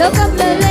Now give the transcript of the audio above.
Look up the